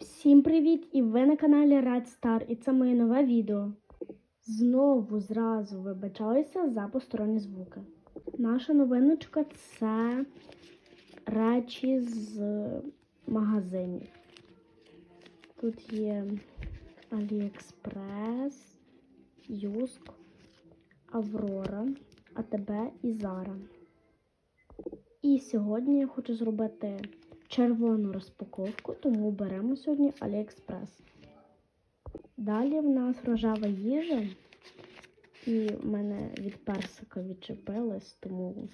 Всім привіт! І ви на каналі Red Star, і це моє нове відео. Знову зразу вибачаюся за посторонні звуки. Наша новиночка це речі з магазинів. Тут є AliExpress, Юск, Аврора, АТБ і Зара. І сьогодні я хочу зробити червону розпаковку, тому беремо сьогодні AliExpress. Далі в нас рожева їжа, і в мене від персика відчепилось, тому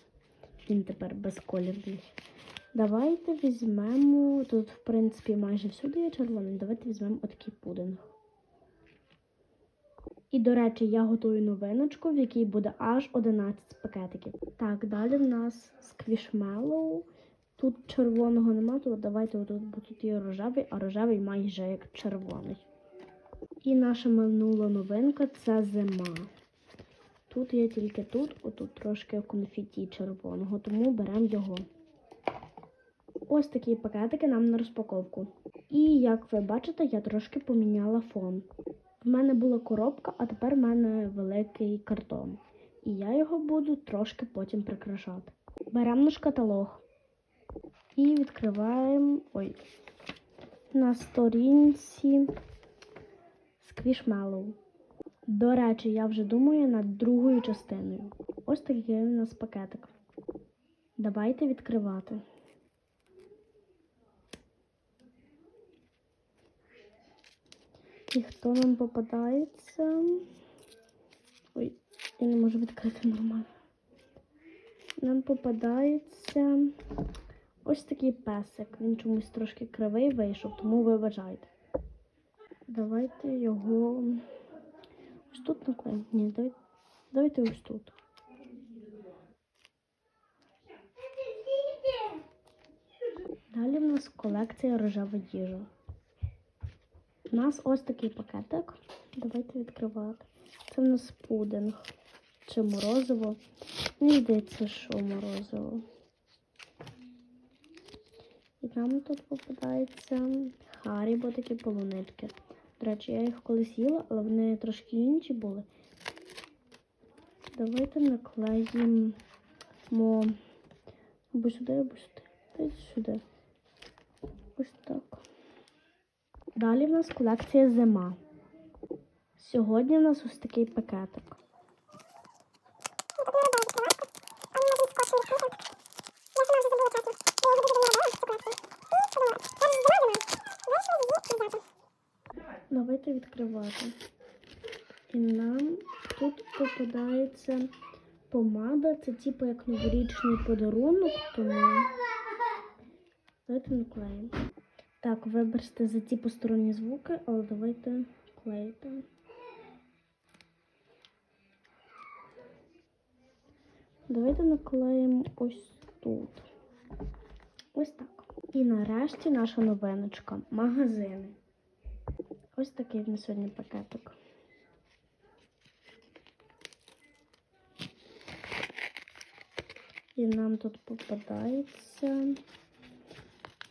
він тепер безколірний. Давайте візьмемо, тут, в принципі, майже всюди є червоний, давайте візьмемо отакий пудинг. І, до речі, я готую новиночку, в якій буде аж 11 пакетиків. Так, далі в нас сквішмеллоу. Тут червоного нема, то давайте отут, бо тут є рожевий, а рожевий майже як червоний. І наша минула новинка це зима. Тут є тільки тут, отут трошки конфеті червоного, тому беремо його. Ось такі пакетики нам на розпаковку. І як ви бачите, я трошки поміняла фон. В мене була коробка, а тепер в мене великий картон. І я його буду трошки потім прикрашати. Беремо наш каталог і відкриваємо ой, на сторінці Squishmallow. До речі, я вже думаю над другою частиною. Ось такий у нас пакетик. Давайте відкривати. І хто нам попадається? Ой, я не можу відкрити нормально. Нам попадається ось такий песик. Він чомусь трошки кривий вийшов, тому вибачайте. Давайте його ось тут наклеїмо. Ні, давайте, давайте ось тут. Далі в нас колекція рожева їжа. У нас ось такий пакетик. Давайте відкривати. Це в нас пудинг чи морозиво. Мені здається, що морозиво. І нам тут попадається харібо такі полунички. До речі, я їх колись їла, але вони трошки інші були. Давайте наклеїмо або сюди, або сюди. Дайте сюди. Ось так. Далі в нас колекція зима. Сьогодні у нас ось такий пакетик. Давайте відкривати. І нам тут попадається помада. Це типу як новорічний подарунок, тому давайте наклеїмо. Так, вибачте за ті посторонні звуки, але давайте клеїти. Давайте наклеїмо ось тут. Ось так. І нарешті наша новиночка. Магазини. Ось такий в нас сьогодні пакетик. І нам тут попадається.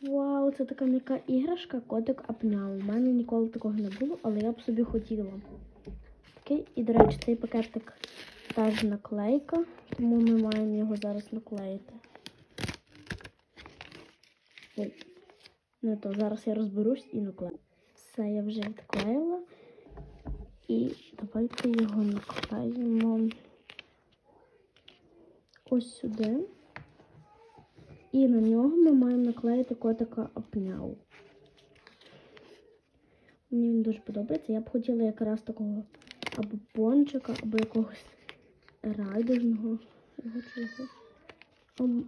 Вау, це така м'яка іграшка, котик апняв. У мене ніколи такого не було, але я б собі хотіла. І, до речі, цей пакетик теж наклейка, тому ми маємо його зараз наклеїти. Ой, не то, зараз я розберусь і наклею. Все, я вже відклеїла. І давайте його наклеїмо ось сюди. І на нього ми маємо наклеїти котика апняу. Мені він дуже подобається. Я б хотіла якраз такого або пончика, або якогось райдужного. Його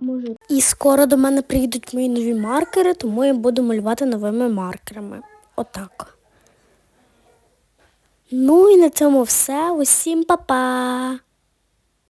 Може. І скоро до мене прийдуть мої нові маркери, тому я буду малювати новими маркерами. Отак. Ну і на цьому все. Усім па-па!